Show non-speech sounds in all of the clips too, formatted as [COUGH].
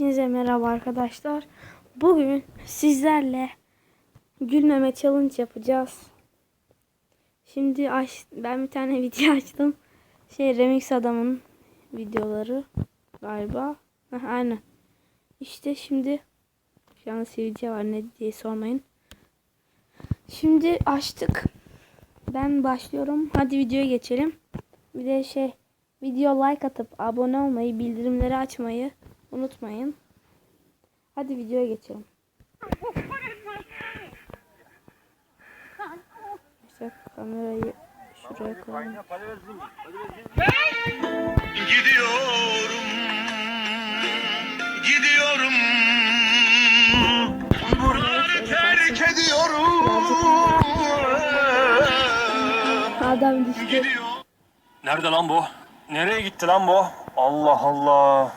Hepinize merhaba arkadaşlar. Bugün sizlerle gülmeme challenge yapacağız. Şimdi aç, ben bir tane [LAUGHS] video açtım. Şey remix adamın videoları galiba. Heh, aynen. İşte şimdi an sivilce var ne diye sormayın. Şimdi açtık. Ben başlıyorum. Hadi videoya geçelim. Bir de şey video like atıp abone olmayı, bildirimleri açmayı unutmayın. Hadi videoya geçelim. İşte kamerayı şuraya koyalım. Gidiyorum, gidiyorum. Buraları terk ediyorum. Adam düştü. Gidiyor. Nerede lan bu? Nereye gitti lan bu? Allah Allah.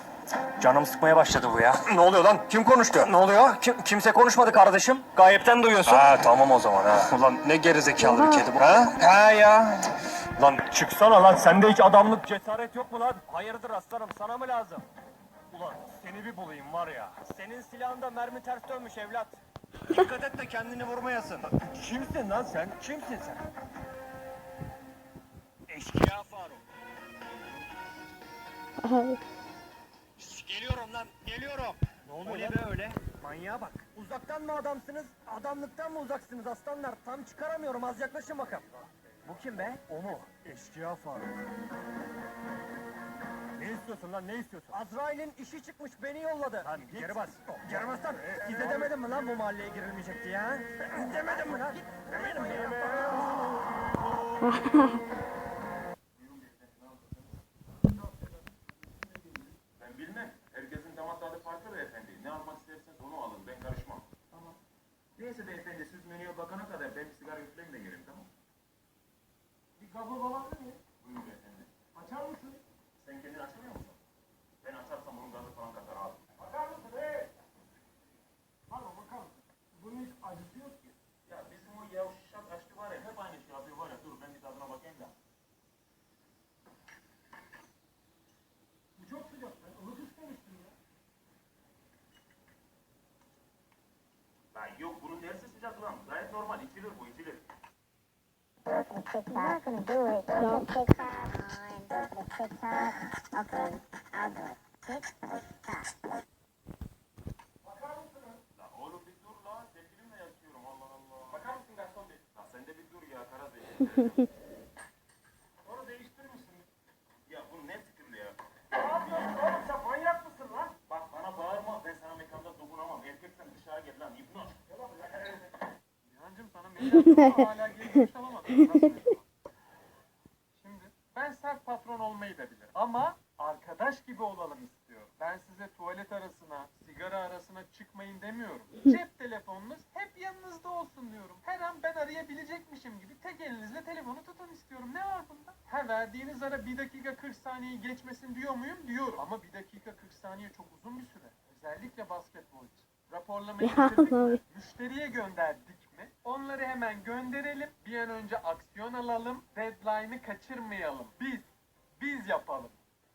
Canım sıkmaya başladı bu ya. Ne oluyor lan? Kim konuştu? Ne oluyor? Kim, kimse konuşmadı kardeşim. Gayipten duyuyorsun. Ha tamam o zaman ha. Ulan ne gerizekalı bir kedi bu. Ha? Ha ya. Lan çıksana lan. Sende hiç adamlık cesaret yok mu lan? Hayırdır aslanım sana mı lazım? Ulan seni bir bulayım var ya. Senin silahında mermi ters dönmüş evlat. Dikkat et de kendini vurmayasın. Kimsin lan sen? Kimsin sen? Eşkıya Faruk. Lan, geliyorum. Ne oluyor lan? be öyle? Manyağa bak. Uzaktan mı adamsınız, adamlıktan mı uzaksınız aslanlar? Tam çıkaramıyorum, az yaklaşın bakalım. Bu kim be? O mu? Eşkıya Faruk. Ne istiyorsun lan, ne istiyorsun? Azrail'in işi çıkmış, beni yolladı. Lan geri bas. Geri bas lan. Size demedim mi lan bu mahalleye girilmeyecekti ya? [LAUGHS] demedim mi lan? Demedim mi [LAUGHS] ya? Ben bilmem. Herkesin damak tadı farklı beyefendi. Ne almak isterseniz onu alın. Ben karışmam. Tamam. Neyse beyefendi siz menüye bakana kadar ben bir sigara üfleyeyim de gelin tamam? Bir gazoz alabilir miyim? Buyurun beyefendi. Açar mısın? Sen kendin açmıyor musun? Ben açarsam bunun gazı falan katar abi. Bakar mısın hey? Pardon bakar mısın? Bunun hiç acısı yok ki. Ya bizim o yavşak açtı var ya hep aynı şey yapıyor var ya dur ben bir tadına bakayım da. Bu çok sıcak. Ben ılık istemiştim ya. Lan yok bunun neresi sıcak lan? Gayet normal. içilir bu içilir. La oğlum bir dur la. Sevgilimle yaşıyorum Allah Allah. Bakar mısın Gaston Bey? La sen de bir dur ya Karadayı. [LAUGHS] Onu değiştirmişsin. Ya bu ne fikirli ya? Ne yapıyorsun oğlum sen manyak mısın lan? Bak bana bağırma ben sana mekanda dokunamam. Erkeksen dışarı gel lan İbn Nihancım sana mekanda hala gelmiş olamadım. Nasıl Şimdi ben sert patron olmayı da bilirim ama arkadaş gibi olalım istiyorum. Ben size tuvalet arasına, sigara arasına çıkmayın demiyorum. Cep telefonunuz hep yanınızda olsun diyorum. Her an ben arayabilecekmişim gibi tek elinizle telefonu tutun istiyorum. Ne var bunda? Ha verdiğiniz ara 1 dakika 40 saniye geçmesin diyor muyum? Diyorum. Ama 1 dakika 40 saniye çok uzun bir süre. Özellikle basketbol için. Raporlamayı bitirdik. Müşteriye gönderdik mi? Onları hemen gönderelim. Bir an önce aksiyon alalım. Deadline'ı kaçırmayalım. Biz, biz yapalım.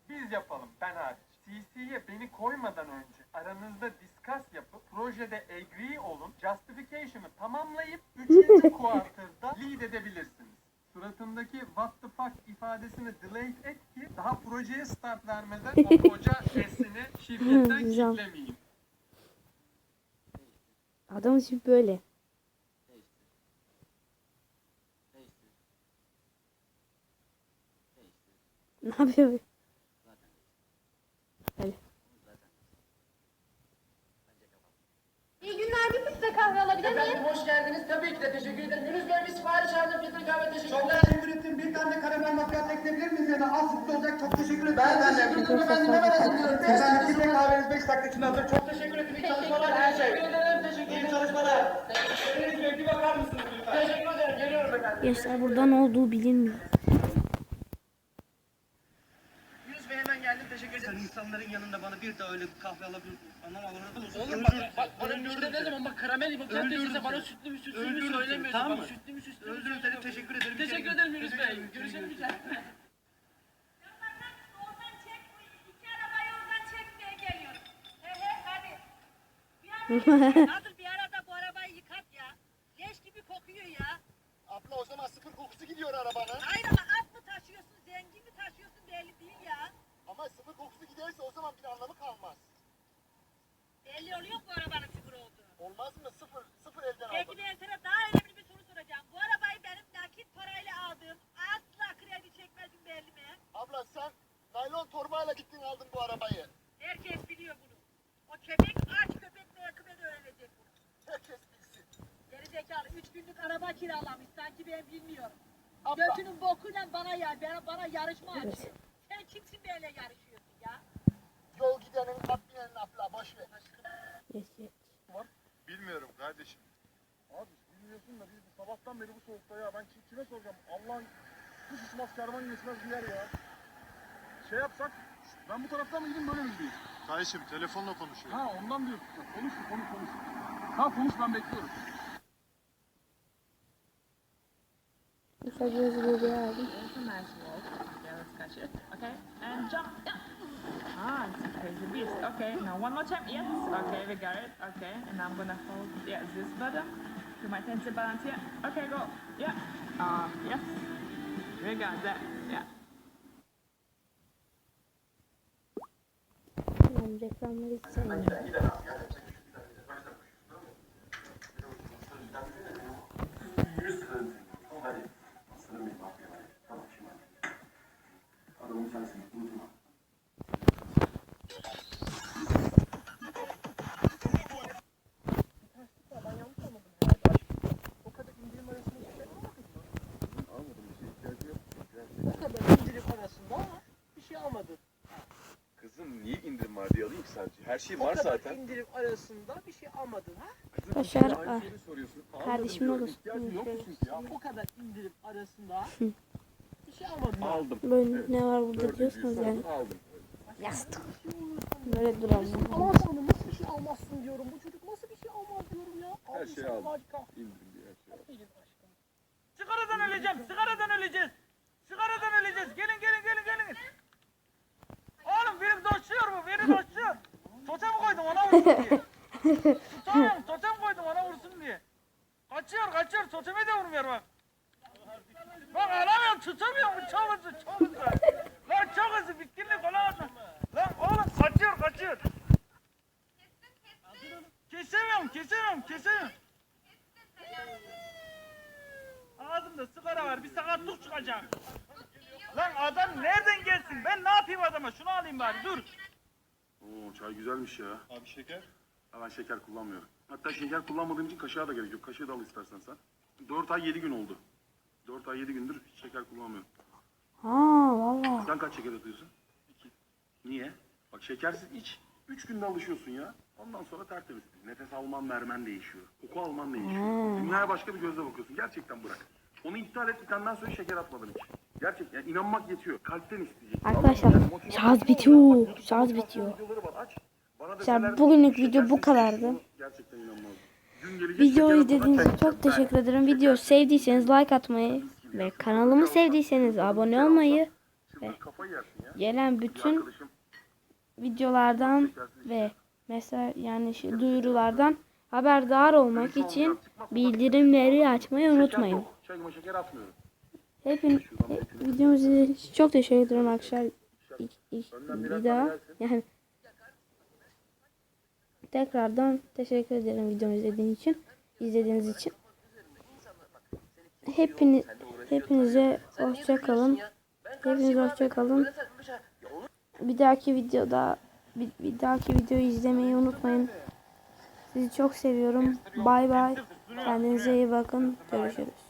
Biz yapalım ben hariç. CC'ye beni koymadan önce aranızda discuss yapıp projede agree olun. Justification'ı tamamlayıp 3. [LAUGHS] quarter'da lead edebilirsiniz. Suratındaki what the fuck ifadesini delete et ki daha projeye start vermeden o [LAUGHS] koca sesini şirketten kitlemeyeyim. Adam şimdi böyle. Ne yapıyor? Öyle. İyi günler, bir filtre kahve alabilir miyim? Efendim hoş geldiniz. Tabii ki de teşekkür ederim. Yunus Bey bir sipariş aldım. Filtre kahve teşekkürler. Teşekkür ettim. Bir tane karamel macchiato ekleyebilir miyiz ya da az sütlü olacak. Çok teşekkür ederim. Ben de Teşekkür ederim efendim. Hemen hazırlıyorum. Efendim filtre kahveniz 5 dakika için hazır. Çok Teşekkür ederim. İyi çalışmalar. Teşekkür ederim. Teşekkür ederim. İyi çalışmalar. Yunus Bey bir bakar mısınız lütfen? Teşekkür ederim. Geliyorum efendim. Gençler burada ne olduğu bilinmiyor. Yunus Bey hemen geldim. Teşekkür ederim. insanların yanında bana bir daha öyle kahve alabilir Anam mısın? Oğlum bak, bak bana Nur'da ne zaman bak karamel Öldürürüm dediğinde bana sütlü mü sütlü mü söylemiyorsun. tamam mı? sütlü mü sütlü mü Öldürürüm seni. söylemiyorsun. Teşekkür ederim. Teşekkür ederim Yunus Bey. Görüşelim. Çek, [LAUGHS] iki arabayı oradan çekmeye geliyorum. He he, Kadın bir arada bu arabayı yıkat ya. Leş gibi kokuyor ya. Abla o zaman sıfır kokusu gidiyor arabanın. Hayır ama at mı taşıyorsun, zengin mi taşıyorsun belli değil ya. Ama sıfır kokusu giderse o zaman bir anlamı kalmaz. Belli oluyor bu arabanın sıfır olduğu? Olmaz mı? Sıfır, sıfır elden Peki aldım. ben sana daha önemli bir soru soracağım. Bu arabayı benim nakit parayla aldığım asla kredi çekmedim belli mi? Abla sen naylon torbayla gittin aldın bu arabayı. Herkes biliyor bunu. O köpek aç köpek meyakıbe de öğrenecek bunu. Herkes bilsin. Gerizekalı üç günlük araba kiralamış sanki ben bilmiyorum. Abla, Götünün bokuyla bana ya bana, bana yarışma açıyor. Sen kimsin böyle yarışıyorsun ya? yol gidenin at binenin abla boş ver. Geç, geç. Bilmiyorum kardeşim. Abi bilmiyorsun da biz de sabahtan beri bu soğukta ya. Ben kim- kime soracağım? Allah'ın kuş uçmaz kervan geçmez bir yer ya. Şey yapsak, ben bu taraftan mı gideyim böyle mi gideyim? Kardeşim telefonla konuşuyor. Ha ondan diyorum. Konuş konuş konuş. Ha konuş ben bekliyorum. Kısaca hızlı bir aldım. It's a catch it. Okay, and jump. Yeah. Ah, it's a crazy beast. Okay, now one more time. Yes. Okay, we got it. Okay, and I'm gonna hold yeah this button to my tension balance here. Okay, go. Yeah. Ah, yes. We got that. Yeah. Ben reklamları hiç O kadar indirim arasında ama bir şey almadın. Kızım niye indirim var diye alayım ki sadece? Her şey var zaten. indirim arasında bir şey almadın ha? Kızım Başar, ah, kardeşim olur. O kadar indirim arasında bir şey almadın ha? Aldım. Böyle ne var burada diyorsunuz yani. Aldım. Yastık. Böyle duralım. Alamazsın nasıl bir şey almazsın diyorum. Bu çocuk nasıl bir şey almaz diyorum ya. Her şeyi aldım. harika. İndirim diye her şey aldım. Sigaradan öleceğim, sigaradan öleceğiz. Sigaradan öleceğiz. Gelin gelin gelin gelin. Oğlum biri doşuyor bu, biri doşuyor. Totem koydum ona vursun diye. [LAUGHS] Tutamıyorum, totem koydum ona vursun diye. Kaçıyor, kaçıyor, toteme de vurmuyor bak. Bak alamıyorum, tutamıyorum, bu çok hızlı, çok hızlı. Lan çok hızlı, bitkinlik olamaz. Lan oğlum kaçıyor, kaçıyor. Kesemiyorum, kesemiyorum, kesemiyorum. Ağzımda sigara var, bir sakatlık çıkacak. Lan adam nereden gelsin? Ben ne yapayım adama? Şunu alayım bari, dur. Oo çay güzelmiş ya. Abi şeker. Ha, Ben şeker kullanmıyorum. Hatta şeker kullanmadığım için kaşığa da gerek yok. Kaşığı da al istersen sen. 4 ay 7 gün oldu. 4 ay 7 gündür hiç şeker kullanmıyorum. Ha valla. Sen kaç şeker atıyorsun? 2. Niye? Bak şekersiz iç. 3 günde alışıyorsun ya. Ondan sonra tertemiz. Nefes alman vermen değişiyor. Koku alman değişiyor. Hmm. Dünyaya başka bir gözle bakıyorsun. Gerçekten bırak. Onu iptal et daha sonra şeker atmadım hiç. Gerçekten yani inanmak yetiyor. Kalpten isteyecek. Arkadaşlar Yani şarj bitiyor. Şarj bitiyor. Aç. Bugünlük video bu kadardı. Gerçekten inanmazdım. Videoyu izlediğiniz için çok teşekkür ederim. Videoyu sevdiyseniz like atmayı ve kanalımı sevdiyseniz abone olmayı ya. gelen bütün videolardan ve mesela yani şu duyurulardan haberdar olmak için bildirimleri açmayı unutmayın. Hepin he- videomuzu çok teşekkür ederim arkadaşlar. Bir daha. yani tekrardan teşekkür ederim videomu izlediğiniz için izlediğiniz için. Hepiniz hepinize hoşça kalın. Hepinize hoşça kalın. Bir dahaki videoda bir, bir dahaki videoyu izlemeyi unutmayın. Sizi çok seviyorum. Bay bay. Kendinize iyi bakın. Görüşürüz.